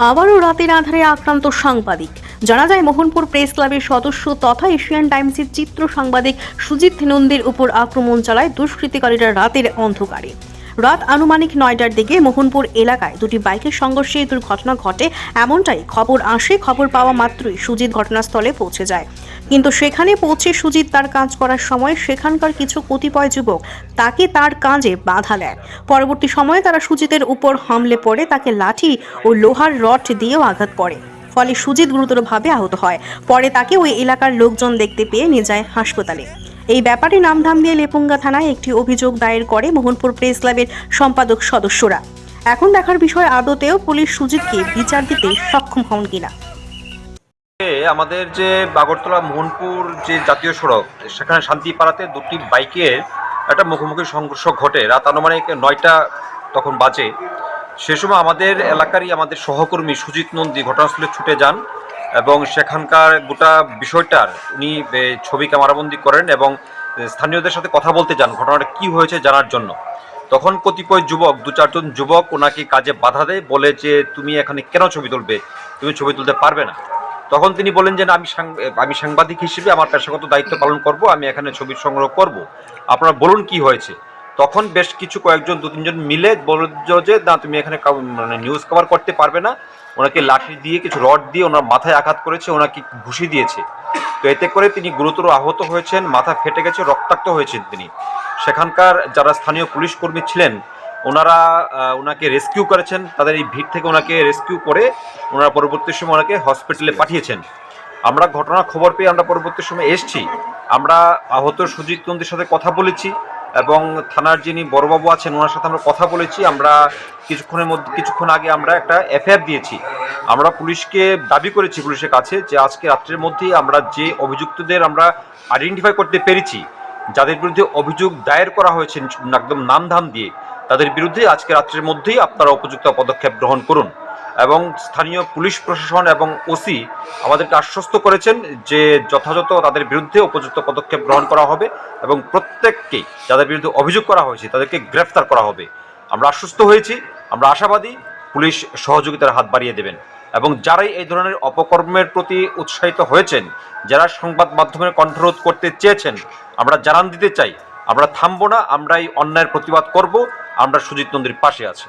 আবারও রাতের আধারে আক্রান্ত সাংবাদিক। জানা যায়, মোহনপুর প্রেস ক্লাবের সদস্য তথা এশিয়ান টাইমসের চিত্র সাংবাদিক সুজিত নন্দীর উপর আক্রমণ চালায় দুষ্কৃতিকারীরা রাতের অন্ধকারে। রাত আনুমানিক নয়টার দিকে মোহনপুর এলাকায় দুটি বাইকের সংঘর্ষে দুর্ঘটনা ঘটে। এমনটাই খবর আসে। খবর পাওয়া মাত্রই সুজিত ঘটনাস্থলে পৌঁছে যায়। কিন্তু সেখানে পৌঁছে সুজিত তার কাজ করার সময় সেখানকার কিছু কতিপয় যুবক তাকে তার কাজে বাধা দেয়। পরবর্তী সময়ে তারা সুজিতের উপর হামলে পড়ে, তাকে লাঠি ও লোহার রড দিয়েও আঘাত করে। ফলে সুজিত গুরুতরভাবে আহত হয়। পরে তাকে ওই এলাকার লোকজন দেখতে পেয়ে নিয়ে যায় হাসপাতালে। এই ব্যাপারে নামধাম দিয়ে লেপুঙ্গা থানায় একটি অভিযোগ দায়ের করে মোহনপুর প্রেস ক্লাবের সম্পাদক সদস্যরা। এখন দেখার বিষয় আদতেও পুলিশ সুজিতকে বিচার দিতে সক্ষম হন কিনা। আমাদের যে বাগরতলা মোহনপুর যে জাতীয় সড়ক, সেখানে শান্তিপাড়াতে দুটি বাইকের একটা মুখোমুখি সংঘর্ষ ঘটে। রাত আনুমানিক নয়টা তখন বাজে। সে সময় আমাদের এলাকারই আমাদের সহকর্মী সুজিত নন্দী ঘটনাস্থলে ছুটে যান। এবং সেখানকার গোটা বিষয়টার উনি ছবি ক্যামেরাবন্দি করেন এবং স্থানীয়দের সাথে কথা বলতে যান ঘটনাটা কি হয়েছে জানার জন্য। তখন কতিপয় যুবক, দু চারজন যুবক ওনাকে কাজে বাধা দেয়, বলে যে তুমি এখানে কেন ছবি তুলবে? তুমি ছবি তুলতে পারবে না। তখন তিনি বলেন যে আমি আমি সাংবাদিক হিসেবে আমার পেশাগত দায়িত্ব পালন করব, আমি এখানে ছবি সংগ্রহ করব। আপনারা বলুন কি হয়েছে? তখন বেশ কিছু কয়েকজন, দু, তিনজন মিলে বলল যে, না, তুমি এখানে মানে নিউজ কভার করতে পারবে না। ওনাকে লাঠি দিয়ে, কিছু রড দিয়ে ওনার মাথায় আঘাত করেছে, ওনাকে ঘুষি দিয়েছে। তো এতে করে তিনি গুরুতর আহত হয়েছেন, মাথা ফেটে গেছে, রক্তাক্ত হয়েছেন তিনি। সেখানকার যারা স্থানীয় পুলিশ কর্মী ছিলেন, ওনারা ওনাকে রেস্কিউ করেছেন। তাদের এই ভিড় থেকে ওনাকে রেস্কিউ করে ওনারা পরবর্তী সময় ওনাকে হসপিটালে পাঠিয়েছেন। আমরা ঘটনার খবর পেয়ে আমরা পরবর্তী সময় এসছি। আমরা আহত সুজিত নন্দীর সাথে কথা বলেছি। এবং থানার যিনি বড়বাবু আছেন, ওনার সাথে আমরা কথা বলেছি। আমরা কিছুক্ষণের মধ্যে, কিছুক্ষণ আগে আমরা একটা এফআইআর দিয়েছি। আমরা পুলিশকে দাবি করেছি পুলিশের কাছে যে আজকে রাত্রের মধ্যেই আমরা যে অভিযুক্তদের আমরা আইডেন্টিফাই করতে পেরেছি, যাদের বিরুদ্ধে অভিযোগ দায়ের করা হয়েছে, একদম নামধাম দিয়ে, তাদের বিরুদ্ধে আজকে রাত্রের মধ্যেই আপনারা উপযুক্ত পদক্ষেপ গ্রহণ করুন। এবং স্থানীয় পুলিশ প্রশাসন এবং ওসি আমাদেরকে আশ্বস্ত করেছেন যে যথাযথ তাদের বিরুদ্ধে উপযুক্ত পদক্ষেপ গ্রহণ করা হবে এবং প্রত্যেককেই যাদের বিরুদ্ধে অভিযোগ করা হয়েছে তাদেরকে গ্রেফতার করা হবে। আমরা আশ্বস্ত হয়েছি, আমরা আশাবাদী, পুলিশ সহযোগিতার হাত বাড়িয়ে দেবেন এবং যারাই এই ধরনের অপকর্মের প্রতি উৎসাহিত হয়েছেন, যারা সংবাদ মাধ্যমের কণ্ঠরোধ করতে চেয়েছেন, আমরা জানান দিতে চাই। আমরা থামবো না আমরা এই অন্যায়ের প্রতিবাদ করব, আমরা সুজিত নন্দীর পাশে আছি।